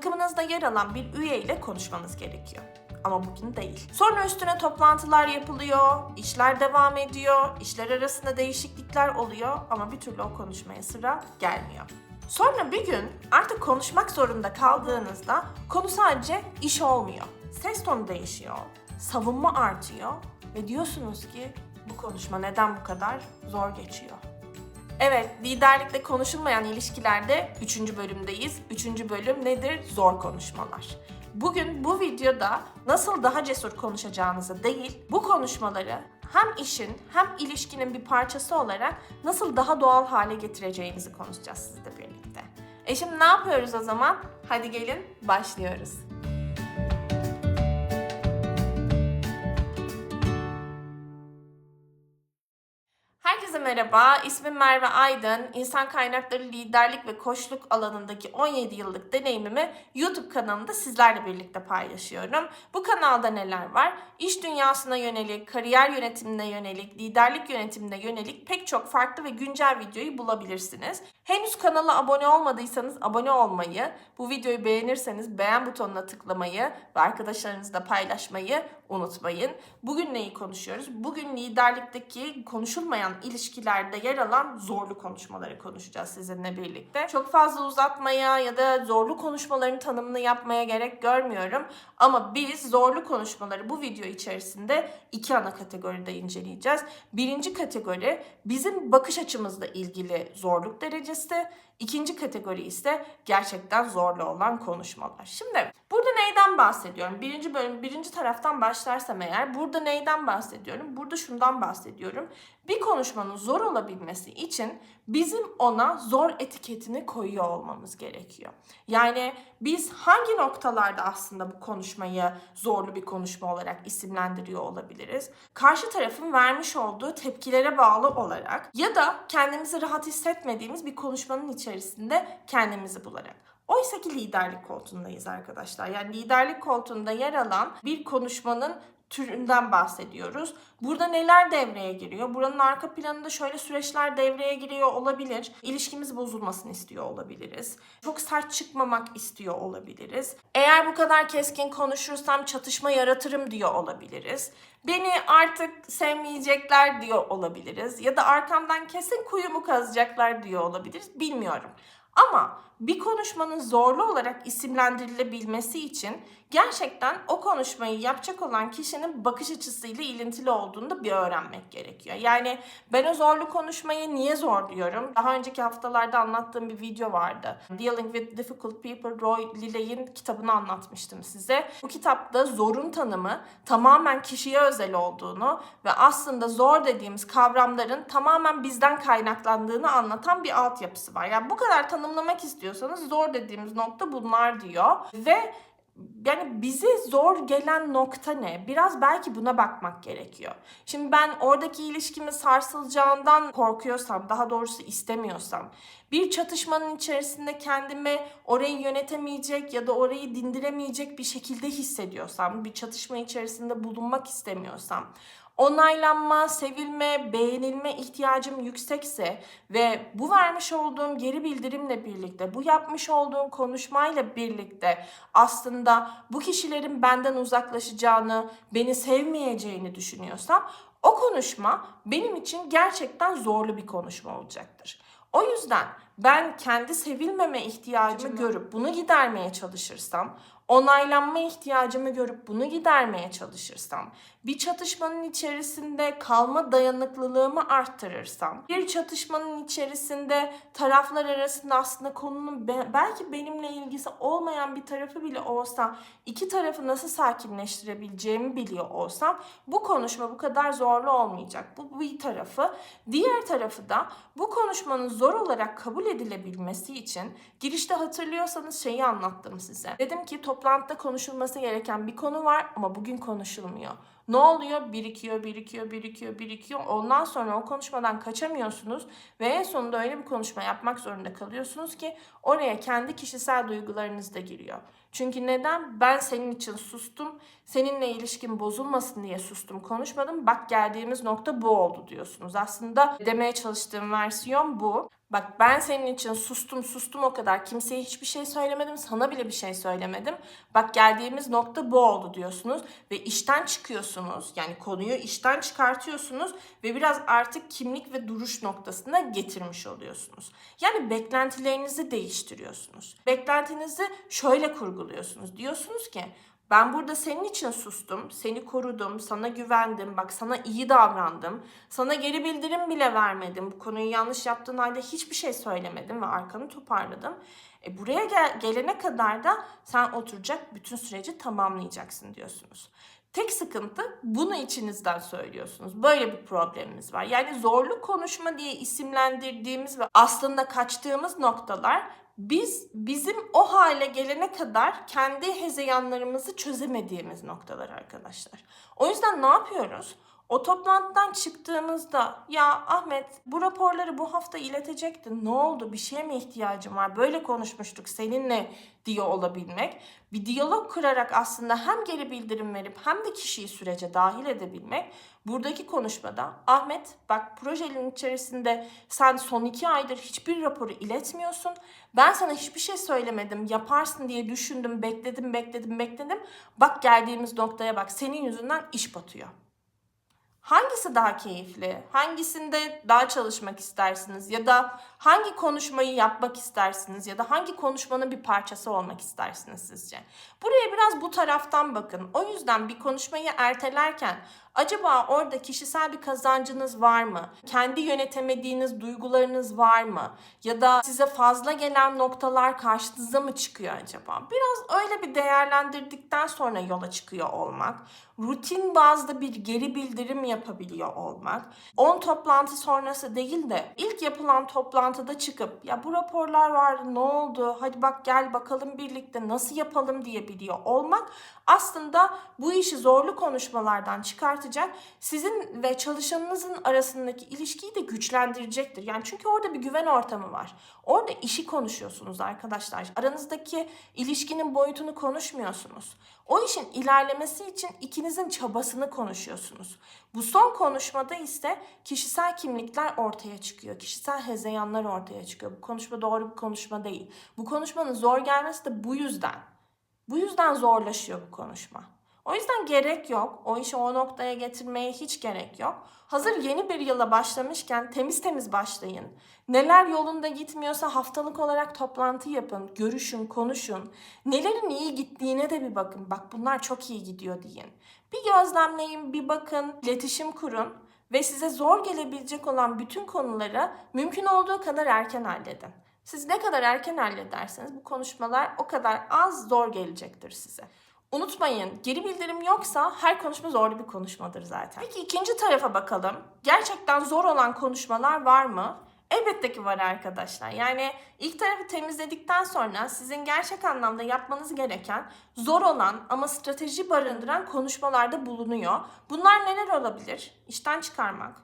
takımınızda yer alan bir üye ile konuşmanız gerekiyor. Ama bugün değil. Sonra üstüne toplantılar yapılıyor, işler devam ediyor, işler arasında değişiklikler oluyor ama bir türlü o konuşmaya sıra gelmiyor. Sonra bir gün artık konuşmak zorunda kaldığınızda konu sadece iş olmuyor. Ses tonu değişiyor, savunma artıyor ve diyorsunuz ki bu konuşma neden bu kadar zor geçiyor? Evet, liderlikle konuşulmayan ilişkilerde 3. bölümdeyiz. 3. bölüm nedir? Zor konuşmalar. Bugün bu videoda nasıl daha cesur konuşacağınızı değil, bu konuşmaları hem işin hem ilişkinin bir parçası olarak nasıl daha doğal hale getireceğinizi konuşacağız sizle birlikte. E şimdi ne yapıyoruz o zaman? Hadi gelin başlıyoruz. Merhaba, ismim Merve Aydın. İnsan kaynakları liderlik ve koçluk alanındaki 17 yıllık deneyimimi YouTube kanalında sizlerle birlikte paylaşıyorum. Bu kanalda neler var? İş dünyasına yönelik, kariyer yönetimine yönelik, liderlik yönetimine yönelik pek çok farklı ve güncel videoyu bulabilirsiniz. Henüz kanala abone olmadıysanız abone olmayı, bu videoyu beğenirseniz beğen butonuna tıklamayı ve arkadaşlarınızla paylaşmayı unutmayın. Bugün neyi konuşuyoruz? Bugün liderlikteki konuşulmayan ilişkilerde yer alan zorlu konuşmaları konuşacağız sizinle birlikte. Çok fazla uzatmaya ya da zorlu konuşmaların tanımını yapmaya gerek görmüyorum. Ama biz zorlu konuşmaları bu video içerisinde iki ana kategoride inceleyeceğiz. Birinci kategori bizim bakış açımızla ilgili zorluk derecesi. İkinci kategori ise gerçekten zorlu olan konuşmalar. Şimdi burada neyden bahsediyorum? Birinci bölüm, birinci taraftan başlarsam eğer burada neyden bahsediyorum? Burada şundan bahsediyorum. Bir konuşmanın zor olabilmesi için bizim ona zor etiketini koyuyor olmamız gerekiyor. Yani biz hangi noktalarda aslında bu konuşmayı zorlu bir konuşma olarak isimlendiriyor olabiliriz? Karşı tarafın vermiş olduğu tepkilere bağlı olarak ya da kendimizi rahat hissetmediğimiz bir konuşmanın içerisinde kendimizi bularak. Oysa ki liderlik koltuğundayız arkadaşlar. Yani liderlik koltuğunda yer alan bir konuşmanın türünden bahsediyoruz. Burada neler devreye giriyor? Buranın arka planında şöyle süreçler devreye giriyor olabilir. İlişkimiz bozulmasını istiyor olabiliriz. Çok sert çıkmamak istiyor olabiliriz. Eğer bu kadar keskin konuşursam çatışma yaratırım diyor olabiliriz. Beni artık sevmeyecekler diyor olabiliriz. Ya da arkamdan kesin kuyumu kazacaklar diyor olabiliriz. Bilmiyorum. Ama bir konuşmanın zorlu olarak isimlendirilebilmesi için gerçekten o konuşmayı yapacak olan kişinin bakış açısıyla ilintili olduğunu da bir öğrenmek gerekiyor. Yani ben o zorlu konuşmayı niye zor diyorum? Daha önceki haftalarda anlattığım bir video vardı. Dealing with Difficult People, Roy Lilley'in kitabını anlatmıştım size. Bu kitapta zorun tanımı tamamen kişiye özel olduğunu ve aslında zor dediğimiz kavramların tamamen bizden kaynaklandığını anlatan bir altyapısı var. Yani bu kadar tanımlamak istiyorsanız zor dediğimiz nokta bunlar diyor. Ve yani bize zor gelen nokta ne? Biraz belki buna bakmak gerekiyor. Şimdi ben oradaki ilişkimi sarsılacağından korkuyorsam, daha doğrusu istemiyorsam, bir çatışmanın içerisinde kendimi orayı yönetemeyecek ya da orayı dindiremeyecek bir şekilde hissediyorsam, bir çatışma içerisinde bulunmak istemiyorsam, onaylanma, sevilme, beğenilme ihtiyacım yüksekse ve bu vermiş olduğum geri bildirimle birlikte, bu yapmış olduğum konuşmayla birlikte aslında bu kişilerin benden uzaklaşacağını, beni sevmeyeceğini düşünüyorsam o konuşma benim için gerçekten zorlu bir konuşma olacaktır. O yüzden ben kendi sevilmeme ihtiyacımı görüp bunu gidermeye çalışırsam, onaylanma ihtiyacımı görüp bunu gidermeye çalışırsam, bir çatışmanın içerisinde kalma dayanıklılığımı arttırırsam, bir çatışmanın içerisinde taraflar arasında aslında konunun be- belki benimle ilgisi olmayan bir tarafı bile olsa iki tarafı nasıl sakinleştirebileceğimi biliyor olsam bu konuşma bu kadar zorlu olmayacak. Bu bir tarafı. Diğer tarafı da bu konuşmanın zor olarak kabul edilebilmesi için girişte hatırlıyorsanız şeyi anlattım size. Dedim ki toplantıda konuşulması gereken bir konu var ama bugün konuşulmuyor. Ne oluyor? Birikiyor, birikiyor, birikiyor, birikiyor. Ondan sonra o konuşmadan kaçamıyorsunuz ve en sonunda öyle bir konuşma yapmak zorunda kalıyorsunuz ki oraya kendi kişisel duygularınız da giriyor. Çünkü neden? Ben senin için sustum. Seninle ilişkin bozulmasın diye sustum, konuşmadım. Bak geldiğimiz nokta bu oldu diyorsunuz. Aslında demeye çalıştığım versiyon bu. Bak ben senin için sustum sustum o kadar. Kimseye hiçbir şey söylemedim. Sana bile bir şey söylemedim. Bak geldiğimiz nokta bu oldu diyorsunuz. Ve işten çıkıyorsunuz. Yani konuyu işten çıkartıyorsunuz. Ve biraz artık kimlik ve duruş noktasına getirmiş oluyorsunuz. Yani beklentilerinizi değiştiriyorsunuz. Beklentinizi şöyle kurguluyorsunuz. Diyorsunuz ki ben burada senin için sustum, seni korudum, sana güvendim, bak sana iyi davrandım, sana geri bildirim bile vermedim, bu konuyu yanlış yaptığın halde hiçbir şey söylemedim ve arkanı toparladım. E buraya gel- gelene kadar da sen oturacak bütün süreci tamamlayacaksın diyorsunuz. Tek sıkıntı bunu içinizden söylüyorsunuz. Böyle bir problemimiz var. Yani zorlu konuşma diye isimlendirdiğimiz ve aslında kaçtığımız noktalar biz bizim o hale gelene kadar kendi hezeyanlarımızı çözemediğimiz noktalar arkadaşlar. O yüzden ne yapıyoruz? O toplantıdan çıktığımızda ya Ahmet bu raporları bu hafta iletecektin. Ne oldu? Bir şeye mi ihtiyacım var? Böyle konuşmuştuk seninle diye olabilmek. Bir diyalog kurarak aslında hem geri bildirim verip hem de kişiyi sürece dahil edebilmek. Buradaki konuşmada Ahmet bak projenin içerisinde sen son iki aydır hiçbir raporu iletmiyorsun. Ben sana hiçbir şey söylemedim. Yaparsın diye düşündüm, bekledim, bekledim, bekledim. Bak geldiğimiz noktaya bak. Senin yüzünden iş batıyor. Hangisi daha keyifli? Hangisinde daha çalışmak istersiniz? Ya da hangi konuşmayı yapmak istersiniz? Ya da hangi konuşmanın bir parçası olmak istersiniz sizce? Buraya biraz bu taraftan bakın. O yüzden bir konuşmayı ertelerken acaba orada kişisel bir kazancınız var mı? Kendi yönetemediğiniz duygularınız var mı? Ya da size fazla gelen noktalar karşınıza mı çıkıyor acaba? Biraz öyle bir değerlendirdikten sonra yola çıkıyor olmak rutin bazda bir geri bildirim yapabiliyor olmak, 10 toplantı sonrası değil de ilk yapılan toplantıda çıkıp ya bu raporlar vardı ne oldu hadi bak gel bakalım birlikte nasıl yapalım diyebiliyor olmak aslında bu işi zorlu konuşmalardan çıkartacak sizin ve çalışanınızın arasındaki ilişkiyi de güçlendirecektir. Yani çünkü orada bir güven ortamı var. Orada işi konuşuyorsunuz arkadaşlar. Aranızdaki ilişkinin boyutunu konuşmuyorsunuz. O işin ilerlemesi için ikinizin çabasını konuşuyorsunuz. Bu son konuşmada ise kişisel kimlikler ortaya çıkıyor. Kişisel hezeyanlar ortaya çıkıyor. Bu konuşma doğru bir konuşma değil. Bu konuşmanın zor gelmesi de bu yüzden. Bu yüzden zorlaşıyor bu konuşma. O yüzden gerek yok. O işi o noktaya getirmeye hiç gerek yok. Hazır yeni bir yıla başlamışken temiz temiz başlayın. Neler yolunda gitmiyorsa haftalık olarak toplantı yapın, görüşün, konuşun. Nelerin iyi gittiğine de bir bakın. Bak bunlar çok iyi gidiyor deyin. Bir gözlemleyin, bir bakın, iletişim kurun ve size zor gelebilecek olan bütün konuları mümkün olduğu kadar erken halledin. Siz ne kadar erken hallederseniz bu konuşmalar o kadar az zor gelecektir size. Unutmayın geri bildirim yoksa her konuşma zorlu bir konuşmadır zaten. Peki ikinci tarafa bakalım. Gerçekten zor olan konuşmalar var mı? Elbette ki var arkadaşlar. Yani ilk tarafı temizledikten sonra sizin gerçek anlamda yapmanız gereken zor olan ama strateji barındıran konuşmalarda bulunuyor. Bunlar neler olabilir? İşten çıkarmak,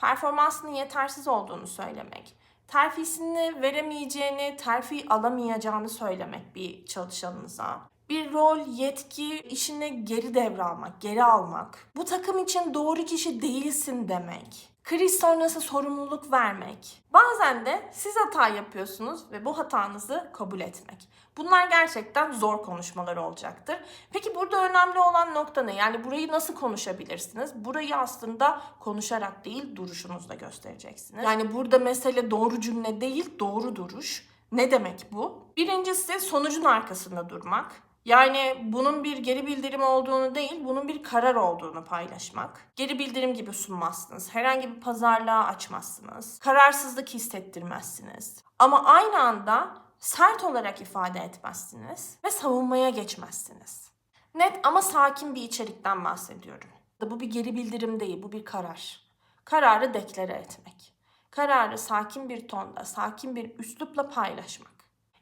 performansının yetersiz olduğunu söylemek, terfisini veremeyeceğini, terfi alamayacağını söylemek bir çalışanınıza. Bir rol, yetki, işine geri devralmak, geri almak. Bu takım için doğru kişi değilsin demek. Kriz sonrası sorumluluk vermek. Bazen de siz hata yapıyorsunuz ve bu hatanızı kabul etmek. Bunlar gerçekten zor konuşmalar olacaktır. Peki burada önemli olan nokta ne? Yani burayı nasıl konuşabilirsiniz? Burayı aslında konuşarak değil duruşunuzla göstereceksiniz. Yani burada mesele doğru cümle değil doğru duruş. Ne demek bu? Birincisi sonucun arkasında durmak. Yani bunun bir geri bildirim olduğunu değil, bunun bir karar olduğunu paylaşmak. Geri bildirim gibi sunmazsınız. Herhangi bir pazarlığa açmazsınız. Kararsızlık hissettirmezsiniz. Ama aynı anda sert olarak ifade etmezsiniz ve savunmaya geçmezsiniz. Net ama sakin bir içerikten bahsediyorum. Bu bir geri bildirim değil, bu bir karar. Kararı deklare etmek. Kararı sakin bir tonda, sakin bir üslupla paylaşmak.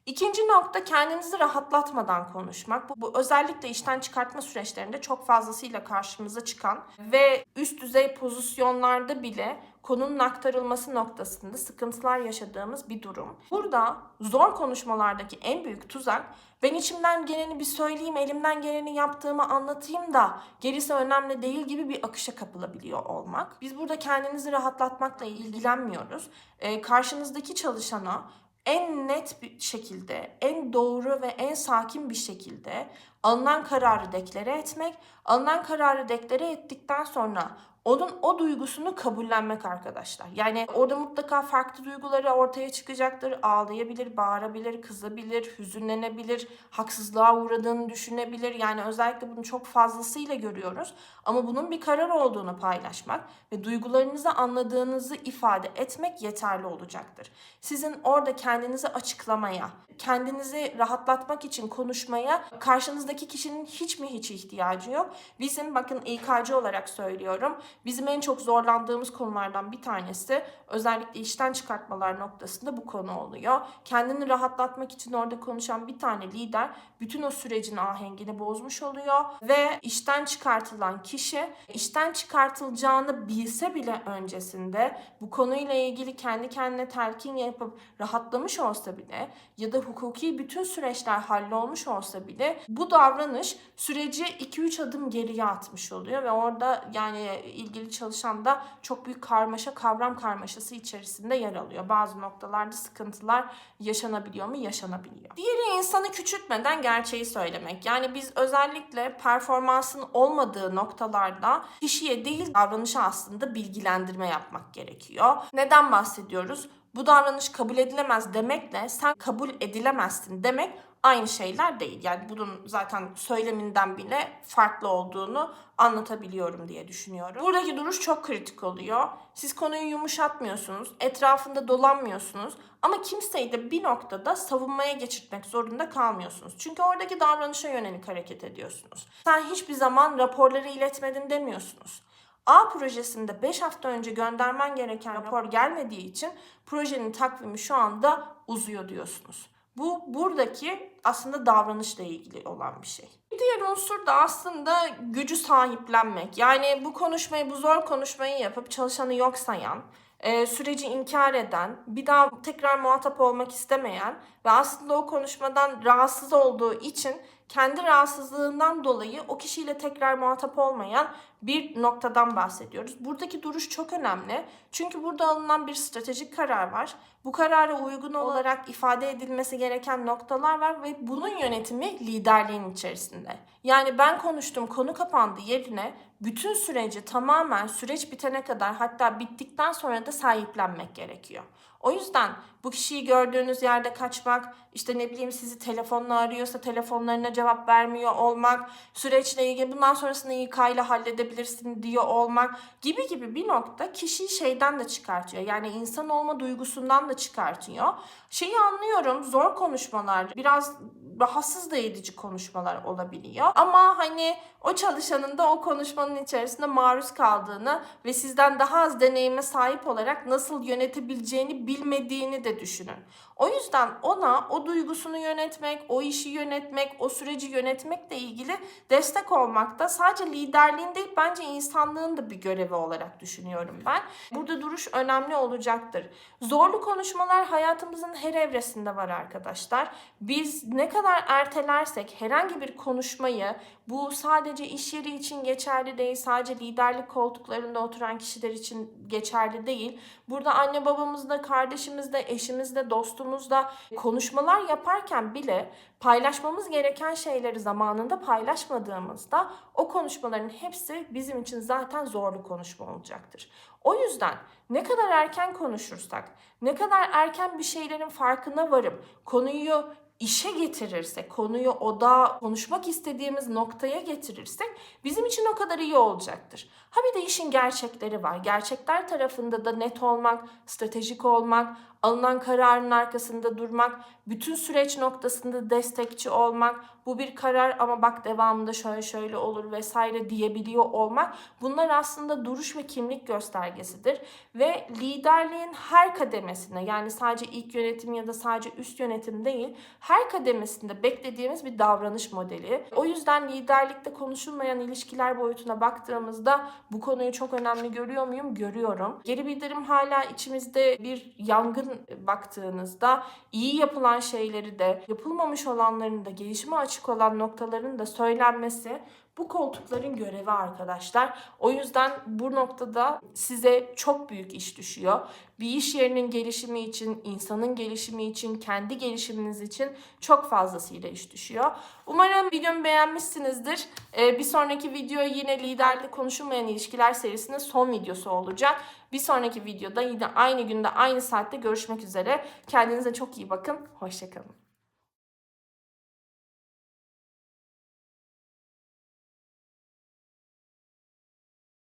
İkinci nokta kendinizi rahatlatmadan konuşmak. Bu, bu özellikle işten çıkartma süreçlerinde çok fazlasıyla karşımıza çıkan ve üst düzey pozisyonlarda bile konunun aktarılması noktasında sıkıntılar yaşadığımız bir durum. Burada zor konuşmalardaki en büyük tuzak ben içimden geleni bir söyleyeyim, elimden geleni yaptığımı anlatayım da gerisi önemli değil gibi bir akışa kapılabiliyor olmak. Biz burada kendinizi rahatlatmakla ilgilenmiyoruz. Ee, karşınızdaki çalışana en net bir şekilde, en doğru ve en sakin bir şekilde alınan kararı deklare etmek, alınan kararı deklare ettikten sonra onun o duygusunu kabullenmek arkadaşlar. Yani orada mutlaka farklı duyguları ortaya çıkacaktır. Ağlayabilir, bağırabilir, kızabilir, hüzünlenebilir, haksızlığa uğradığını düşünebilir. Yani özellikle bunu çok fazlasıyla görüyoruz. Ama bunun bir karar olduğunu paylaşmak ve duygularınızı anladığınızı ifade etmek yeterli olacaktır. Sizin orada kendinizi açıklamaya, kendinizi rahatlatmak için konuşmaya karşınızdaki kişinin hiç mi hiç ihtiyacı yok. Bizim bakın İK'cı olarak söylüyorum. Bizim en çok zorlandığımız konulardan bir tanesi özellikle işten çıkartmalar noktasında bu konu oluyor. Kendini rahatlatmak için orada konuşan bir tane lider bütün o sürecin ahengini bozmuş oluyor ve işten çıkartılan kişi işten çıkartılacağını bilse bile öncesinde bu konuyla ilgili kendi kendine telkin yapıp rahatlamış olsa bile ya da hukuki bütün süreçler hallolmuş olsa bile bu davranış süreci 2-3 adım geriye atmış oluyor ve orada yani ilgili çalışan da çok büyük karmaşa kavram karmaşası içerisinde yer alıyor. Bazı noktalarda sıkıntılar yaşanabiliyor mu? Yaşanabiliyor. Diğeri insanı küçültmeden gerçeği söylemek. Yani biz özellikle performansın olmadığı noktalarda kişiye değil davranışa aslında bilgilendirme yapmak gerekiyor. Neden bahsediyoruz? Bu davranış kabul edilemez demekle sen kabul edilemezsin demek aynı şeyler değil. Yani bunun zaten söyleminden bile farklı olduğunu anlatabiliyorum diye düşünüyorum. Buradaki duruş çok kritik oluyor. Siz konuyu yumuşatmıyorsunuz, etrafında dolanmıyorsunuz ama kimseyi de bir noktada savunmaya geçirtmek zorunda kalmıyorsunuz. Çünkü oradaki davranışa yönelik hareket ediyorsunuz. Sen hiçbir zaman raporları iletmedin demiyorsunuz. A projesinde 5 hafta önce göndermen gereken rapor gelmediği için projenin takvimi şu anda uzuyor diyorsunuz. Bu buradaki aslında davranışla ilgili olan bir şey. Bir diğer unsur da aslında gücü sahiplenmek. Yani bu konuşmayı, bu zor konuşmayı yapıp çalışanı yok sayan, e, süreci inkar eden, bir daha tekrar muhatap olmak istemeyen ve aslında o konuşmadan rahatsız olduğu için kendi rahatsızlığından dolayı o kişiyle tekrar muhatap olmayan bir noktadan bahsediyoruz. Buradaki duruş çok önemli. Çünkü burada alınan bir stratejik karar var. Bu karara uygun olarak ifade edilmesi gereken noktalar var ve bunun yönetimi liderliğin içerisinde. Yani ben konuştum konu kapandı yerine bütün süreci tamamen süreç bitene kadar hatta bittikten sonra da sahiplenmek gerekiyor. O yüzden bu kişiyi gördüğünüz yerde kaçmak, işte ne bileyim sizi telefonla arıyorsa telefonlarına cevap vermiyor olmak, süreçle ilgili bundan sonrasını ile halledebilirsin diyor olmak gibi gibi bir nokta kişiyi şeyden de çıkartıyor. Yani insan olma duygusundan da çıkartıyor. Şeyi anlıyorum zor konuşmalar biraz rahatsız da edici konuşmalar olabiliyor. Ama hani o çalışanın da o konuşmanın içerisinde maruz kaldığını ve sizden daha az deneyime sahip olarak nasıl yönetebileceğini bilmediğini de düşünün. O yüzden ona o duygusunu yönetmek, o işi yönetmek, o süreci yönetmekle ilgili destek olmak da sadece liderliğin değil bence insanlığın da bir görevi olarak düşünüyorum ben. Burada duruş önemli olacaktır. Zorlu konuşmalar hayatımızın her evresinde var arkadaşlar. Biz ne kadar ertelersek herhangi bir konuşmayı bu sadece iş yeri için geçerli değil, sadece liderlik koltuklarında oturan kişiler için geçerli değil. Burada anne babamızda, kardeşimizde, eşimizde, dostumuzda konuşmalar yaparken bile paylaşmamız gereken şeyleri zamanında paylaşmadığımızda o konuşmaların hepsi bizim için zaten zorlu konuşma olacaktır. O yüzden ne kadar erken konuşursak, ne kadar erken bir şeylerin farkına varıp konuyu işe getirirsek, konuyu oda konuşmak istediğimiz noktaya getirirsek bizim için o kadar iyi olacaktır. Ha bir de işin gerçekleri var. Gerçekler tarafında da net olmak, stratejik olmak, alınan kararın arkasında durmak, bütün süreç noktasında destekçi olmak, bu bir karar ama bak devamında şöyle şöyle olur vesaire diyebiliyor olmak bunlar aslında duruş ve kimlik göstergesidir ve liderliğin her kademesinde yani sadece ilk yönetim ya da sadece üst yönetim değil her kademesinde beklediğimiz bir davranış modeli. O yüzden liderlikte konuşulmayan ilişkiler boyutuna baktığımızda bu konuyu çok önemli görüyor muyum? Görüyorum. Geri bildirim hala içimizde bir yangın baktığınızda iyi yapılan şeyleri de yapılmamış olanların da gelişime açık olan noktaların da söylenmesi bu koltukların görevi arkadaşlar. O yüzden bu noktada size çok büyük iş düşüyor. Bir iş yerinin gelişimi için, insanın gelişimi için, kendi gelişiminiz için çok fazlasıyla iş düşüyor. Umarım videomu beğenmişsinizdir. Ee, bir sonraki video yine liderlik konuşulmayan ilişkiler serisinin son videosu olacak. Bir sonraki videoda yine aynı günde aynı saatte görüşmek üzere. Kendinize çok iyi bakın. Hoşçakalın.